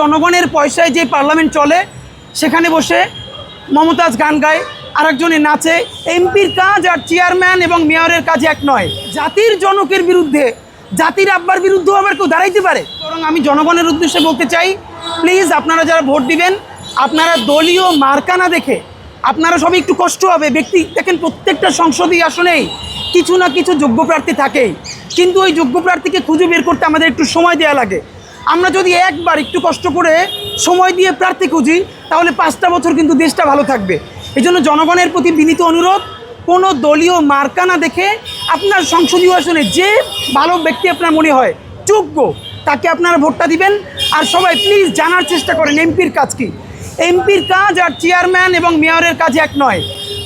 জনগণের পয়সায় যে পার্লামেন্ট চলে, সেখানে বসে মমতাজ গান গায়, আরেকজনে নাচে। এমপির কাজ আর চেয়ারম্যান এবং মেয়রের কাজ এক নয়। জাতির জনকের বিরুদ্ধে, জাতির আব্বার বিরুদ্ধেও আবার কেউ দাঁড়াইতে পারে? বরং আমি জনগণের উদ্দেশ্যে বলতে চাই প্লিজ আপনারা যারা ভোট দিবেন, আপনারা দলীয় মার্কা না দেখে, আপনারা সবই একটু কষ্ট হবে। ব্যক্তি, দেখেন প্রত্যেকটা সংসদীয় আসনেই কিছু না কিছু যোগ্য প্রার্থী থাকেই। কিন্তু ওই যোগ্য প্রার্থীকে খুঁজে বের করতে আমাদের একটু সময় দেওয়া লাগে। আমরা যদি একবার একটু কষ্ট করে সময় দিয়ে প্রার্থী খুঁজি, তাহলে পাঁচটা বছর কিন্তু দেশটা ভালো থাকবে। এই জন্য জনগণের প্রতি বিনীত অনুরোধ, কোনো দলীয় মার্কা না দেখে আপনার সংসদীয় আসনে যে ভালো ব্যক্তি আপনার মনে হয় যোগ্য তাকে আপনারা ভোটটা দিবেন। আর সবাই প্লিজ জানার চেষ্টা করেন, এমপির কাজ কি? এমপির কাজ আর চেয়ারম্যান এবং মেয়রের কাজ এক নয়।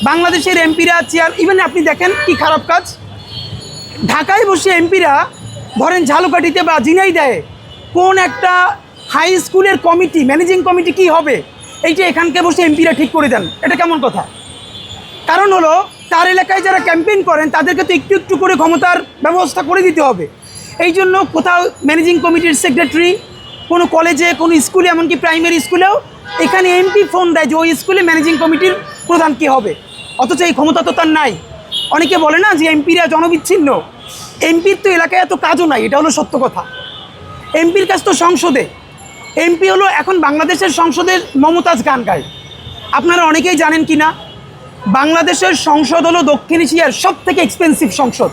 বাংলাদেশের এমপিরা চেয়ার ইভেন আপনি দেখেন কি খারাপ কাজ? ঢাকায় বসে এমপিরা, ধরেন ঝালুকাঠিতে বা জিনাই দেয় কোন একটা হাই স্কুলের কমিটি ম্যানেজিং কমিটি কি হবে? এইটা এখানকে বসে এমপিরা ঠিক করে দেন। এটা কেমন কথা? কারণ হলো, তার এলাকায় যারা ক্যাম্পেইন করেন, তাদেরকে তো একটু একটু করে ক্ষমতার ব্যবস্থা করে দিতে হবে। এই জন্য কোথাও ম্যানেজিং কমিটির সেক্রেটারি কোনো কলেজে কোনো স্কুলে এমনকি প্রাইমারি স্কুলেও এখানে এমপি ফোন দেয় যে ওই স্কুলে ম্যানেজিং কমিটির প্রধান কে হবে। অথচ এই ক্ষমতা তো তার নাই। অনেকে বলে না যে এমপিরা জনবিচ্ছিন্ন। এমপির তো এলাকায় এত কাজও নাই, এটা হলো সত্য কথা। এমপির কাজ তো সংসদে। এমপি হলো এখন বাংলাদেশের সংসদের মমতাজ গান গায়। আপনারা অনেকেই জানেন কি না বাংলাদেশের সংসদ হলো দক্ষিণ এশিয়ার সব থেকে এক্সপেন্সিভ সংসদ।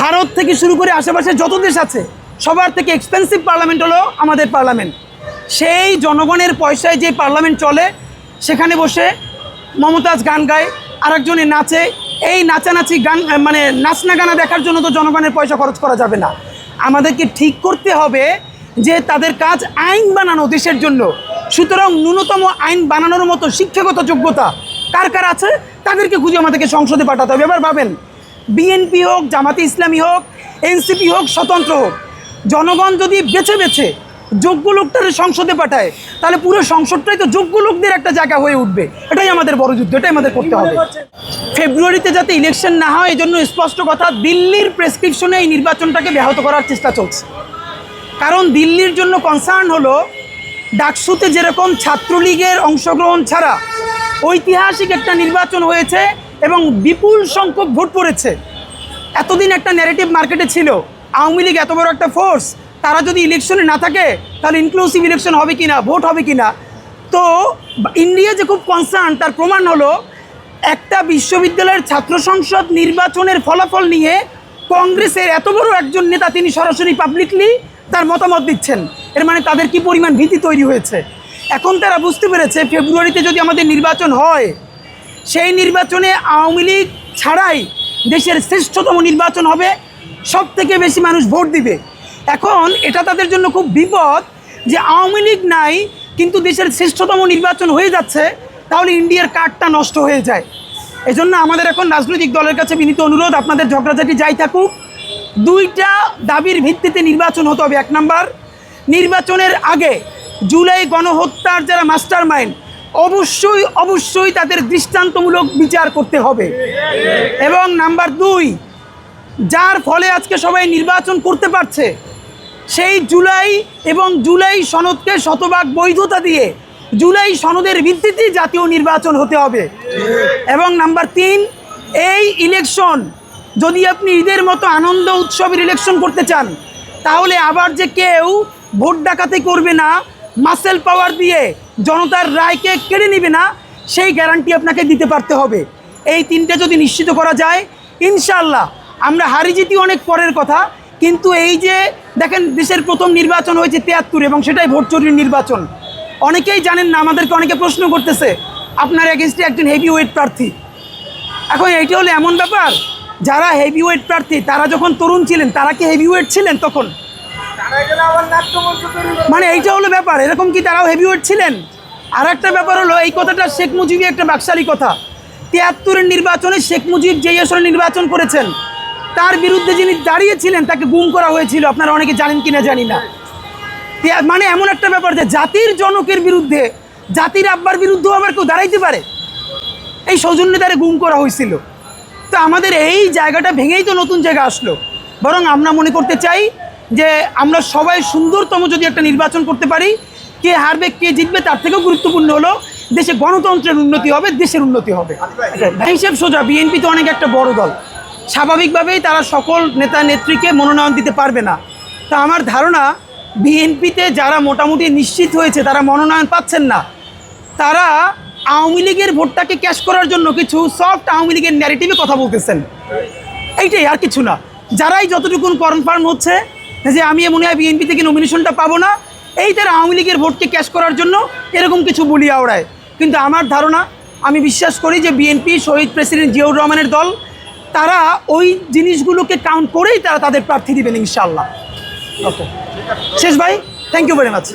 ভারত থেকে শুরু করে আশেপাশে যত দেশ আছে, সবার থেকে এক্সপেন্সিভ পার্লামেন্ট হলো আমাদের পার্লামেন্ট সেই জনগণের পয়সায় যে পার্লামেন্ট চলে, সেখানে বসে মমতাজ গান গায়, আরেকজনে নাচে। এই নাচানাচি গান মানে নাচনা গানা দেখার জন্য তো জনগণের পয়সা খরচ করা যাবে না। আমাদেরকে ঠিক করতে হবে যে তাদের কাজ আইন বানানো দেশের জন্য। সুতরাং ন্যূনতম আইন বানানোর মতো শিক্ষাগত যোগ্যতা কার কার আছে, তাদেরকে খুঁজে আমাদেরকে সংসদে পাঠাতে হবে। এবার ভাবেন, বিএনপি হোক, জামাতে ইসলামী হোক, এনসিপি হোক, স্বতন্ত্র হোক, জনগণ যদি বেছে বেছে যোগ্য লোকটারে সংসদে পাঠায়, তাহলে পুরো সংসদটাই তো যোগ্য লোকদের একটা জায়গা হয়ে উঠবে। এটাই আমাদের বড় যুদ্ধ, এটাই আমাদের করতে হবে। ফেব্রুয়ারিতে যাতে ইলেকশন না হয় এই জন্য স্পষ্ট কথা, দিল্লির প্রেসক্রিপশনে এই নির্বাচনটাকে ব্যাহত করার চেষ্টা চলছে। কারণ দিল্লির জন্য কনসার্ন হলো, ডাকসুতে যেরকম ছাত্রলীগের অংশগ্রহণ ছাড়া ঐতিহাসিক একটা নির্বাচন হয়েছে এবং বিপুল সংখ্যক ভোট পড়েছে। এতদিন একটা ন্যারেটিভ মার্কেটে ছিল, আওয়ামী লীগ এত বড় একটা ফোর্স তারা যদি ইলেকশনে না থাকে, তাহলে ইনক্লুসিভ ইলেকশন হবে কি না ভোট হবে কি না তো ইন্ডিয়া যে খুব কনসার্ন তার প্রমাণ হলো, একটা বিশ্ববিদ্যালয়ের ছাত্র সংসদ নির্বাচনের ফলাফল নিয়ে কংগ্রেসের এত বড় একজন নেতা তিনি সরাসরি পাবলিকলি তার মতামত দিচ্ছেন। এর মানে তাদের কি পরিমাণ ভীতি তৈরি হয়েছে? এখন তারা বুঝতে পেরেছে, ফেব্রুয়ারিতে যদি আমাদের নির্বাচন হয়, সেই নির্বাচনে আওয়ামী লীগ ছাড়াই দেশের শ্রেষ্ঠতম নির্বাচন হবে সব থেকে বেশি মানুষ ভোট দিবে। এখন এটা তাদের জন্য খুব বিপদ যে আওয়ামী লীগ নাই, কিন্তু দেশের শ্রেষ্ঠতম নির্বাচন হয়ে যাচ্ছে, তাহলে ইন্ডিয়ার কার্ডটা নষ্ট হয়ে যায়। এজন্য আমাদের এখন রাজনৈতিক দলের কাছে বিনীত অনুরোধ, আপনাদের ঝগড়াঝাটি যাই থাকুক। দুইটা দাবির ভিত্তিতে নির্বাচন হতে হবে। এক নাম্বার, নির্বাচনের আগে জুলাই গণহত্যার যারা মাস্টার মাইন্ড অবশ্যই অবশ্যই তাদের দৃষ্টান্তমূলক বিচার করতে হবে। এবং নাম্বার দুই, যার ফলে আজকে সবাই নির্বাচন করতে পারছে সেই জুলাই এবং জুলাই সনদকে শতভাগ বৈধতা দিয়ে জুলাই সনদের ভিত্তিতে জাতীয় নির্বাচন হতে হবে। এবং নাম্বার তিন, এই ইলেকশন যদি আপনি ঈদের মতো আনন্দ উৎসবের ইলেকশন করতে চান, তাহলে আবার যে কেউ ভোট ডাকাতি করবে না মাসেল পাওয়ার দিয়ে জনতার রায়কে কেড়ে নেবে না, সেই গ্যারান্টি আপনাকে দিতে পারতে হবে। এই তিনটে যদি নিশ্চিত করা যায় ইনশাল্লাহ আমরা হারি জিতি অনেক পরের কথা কিন্তু এই যে, দেখেন দেশের প্রথম নির্বাচন হয়েছে তিয়াত্তর এবং সেটাই ভোট চুরির নির্বাচন। অনেকেই জানেন না, আমাদেরকে অনেকে প্রশ্ন করতেছে, আপনার এগেনস্টে একজন হেভি ওয়েট প্রার্থী। এখন এইটা হলো এমন ব্যাপার, যারা হেভি ওয়েট প্রার্থী, তারা যখন তরুণ ছিলেন, তারা কি হেভি ওয়েট ছিলেন তখন? মানে এইটা হলো ব্যাপার, এরকম কি তারাও হেভি ওয়েট ছিলেন? আর একটা ব্যাপার হলো, এই কথাটা শেখ মুজিবই একটা বাকশালী কথা। তিয়াত্তরের নির্বাচনে শেখ মুজিব যেই আসলে নির্বাচন করেছেন তার বিরুদ্ধে যিনি দাঁড়িয়েছিলেন তাকে গুম করা হয়েছিল। আপনারা অনেকে জানেন কিনা জানি না। মানে এমন একটা ব্যাপার যে জাতির জনকের বিরুদ্ধে জাতির আব্বার বিরুদ্ধেও আবার কেউ দাঁড়াইতে পারে? এই সৌজন্য তারে গুম করা হয়েছিল। তো আমাদের এই জায়গাটা ভেঙেই তো নতুন জায়গা আসলো। বরং আমরা মনে করতে চাই যে আমরা সবাই সুন্দরতম যদি একটা নির্বাচন করতে পারি কে হারবে কে জিতবে তার থেকেও গুরুত্বপূর্ণ হলো দেশে গণতন্ত্রের উন্নতি হবে দেশের উন্নতি হবে। হিসেব সোজা বিএনপি তো অনেক একটা বড় দল। স্বাভাবিকভাবেই তারা সকল নেতা নেত্রীকে মনোনয়ন দিতে পারবে না। তা আমার ধারণা, বিএনপিতে যারা মোটামুটি নিশ্চিত হয়েছে, তারা মনোনয়ন পাচ্ছেন না। তারা আওয়ামী লীগের ভোটটাকে ক্যাশ করার জন্য কিছু সফট আওয়ামী লীগের ন্যারেটিভে কথা বলতেছেন। এইটাই আর কিছু না। যারাই যতটুকুন কনফার্ম হচ্ছে যে আমি মনে হয় বিএনপি থেকে নমিনেশনটা পাবো না, এই তারা আওয়ামী লীগের ভোটকে ক্যাশ করার জন্য এরকম কিছু বলি আওড়ায়। কিন্তু আমার ধারণা, আমি বিশ্বাস করি যে বিএনপি, শহীদ প্রেসিডেন্ট জিয়াউর রহমানের দল তারা ওই জিনিসগুলোকে কাউন্ট করেই তারা তাদের প্রার্থী দিবেন ইনশাল্লাহ ওকে শেষ ভাই থ্যাংক ইউ ভেরি মাচ